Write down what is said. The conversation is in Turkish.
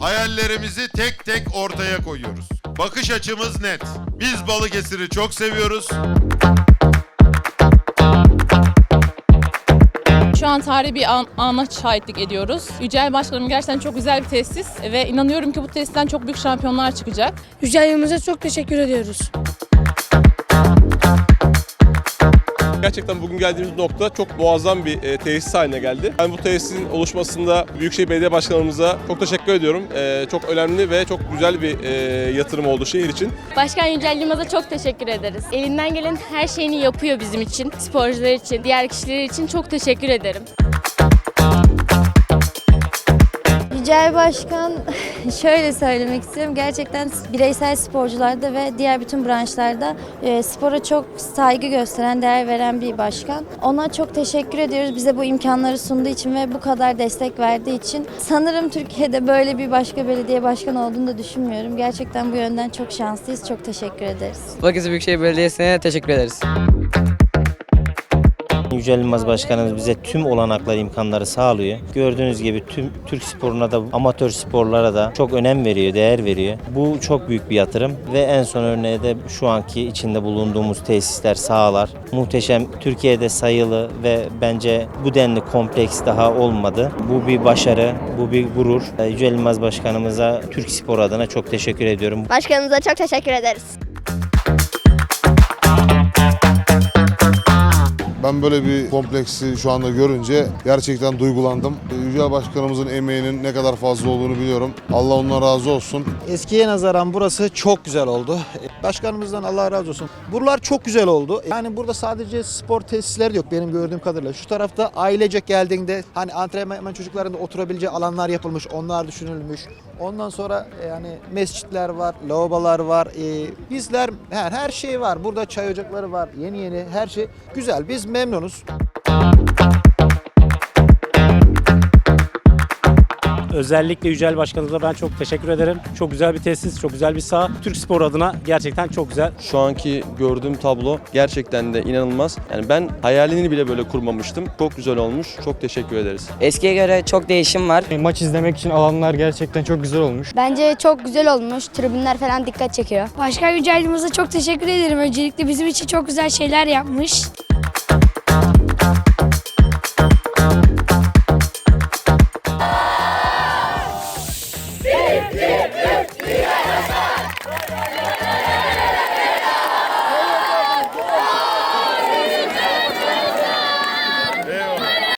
Hayallerimizi tek tek ortaya koyuyoruz. Bakış açımız net. Biz Balıkesir'i çok seviyoruz. Şu an tarihi bir an, ana şahitlik ediyoruz. Yücel Başkanım gerçekten çok güzel bir tesis ve inanıyorum ki bu tesisten çok büyük şampiyonlar çıkacak. Yücel Yılmaz'a çok teşekkür ediyoruz. Gerçekten bugün geldiğimiz nokta çok muazzam bir e, tesis haline geldi. Ben bu tesisin oluşmasında Büyükşehir Belediye Başkanımıza çok teşekkür ediyorum. E, çok önemli ve çok güzel bir e, yatırım oldu şehir için. Başkan Yücel Yılmaz'a çok teşekkür ederiz. Elinden gelen her şeyini yapıyor bizim için, sporcular için, diğer kişiler için çok teşekkür ederim. Yücel Başkan şöyle söylemek istiyorum. Gerçekten bireysel sporcularda ve diğer bütün branşlarda e, spora çok saygı gösteren, değer veren bir başkan. Ona çok teşekkür ediyoruz. Bize bu imkanları sunduğu için ve bu kadar destek verdiği için. Sanırım Türkiye'de böyle bir başka belediye başkanı olduğunu da düşünmüyorum. Gerçekten bu yönden çok şanslıyız. Çok teşekkür ederiz. Balıkesir Büyükşehir Belediyesi'ne teşekkür ederiz. Yücel Yılmaz Başkanımız bize tüm olanakları, imkanları sağlıyor. Gördüğünüz gibi tüm Türk sporuna da, amatör sporlara da çok önem veriyor, değer veriyor. Bu çok büyük bir yatırım ve en son örneği de şu anki içinde bulunduğumuz tesisler, sahalar. Muhteşem, Türkiye'de sayılı ve bence bu denli kompleks daha olmadı. Bu bir başarı, bu bir gurur. Yücel Yılmaz Başkanımıza Türk spor adına çok teşekkür ediyorum. Başkanımıza çok teşekkür ederiz. Ben böyle bir kompleksi şu anda görünce gerçekten duygulandım. Yücel Başkanımızın emeğinin ne kadar fazla olduğunu biliyorum. Allah ondan razı olsun. Eskiye nazaran burası çok güzel oldu. Başkanımızdan Allah razı olsun. Buralar çok güzel oldu. Yani burada sadece spor tesisleri yok benim gördüğüm kadarıyla. Şu tarafta ailecek geldiğinde hani antrenman çocukların da oturabileceği alanlar yapılmış. Onlar düşünülmüş. Ondan sonra e, yani mescitler var, lavabolar var. E, bizler her, her şey var. Burada çay ocakları var. Yeni yeni her şey güzel. Biz memnunuz. Özellikle Yücel Başkanımıza ben çok teşekkür ederim. Çok güzel bir tesis, çok güzel bir saha. Türk spor adına gerçekten çok güzel. Şu anki gördüğüm tablo gerçekten de inanılmaz. Yani ben hayalini bile böyle kurmamıştım. Çok güzel olmuş. Çok teşekkür ederiz. Eskiye göre çok değişim var. Maç izlemek için alanlar gerçekten çok güzel olmuş. Bence çok güzel olmuş. Tribünler falan dikkat çekiyor. Başkan Yücel Yılmaz'a çok teşekkür ederim. Öncelikle bizim için çok güzel şeyler yapmış.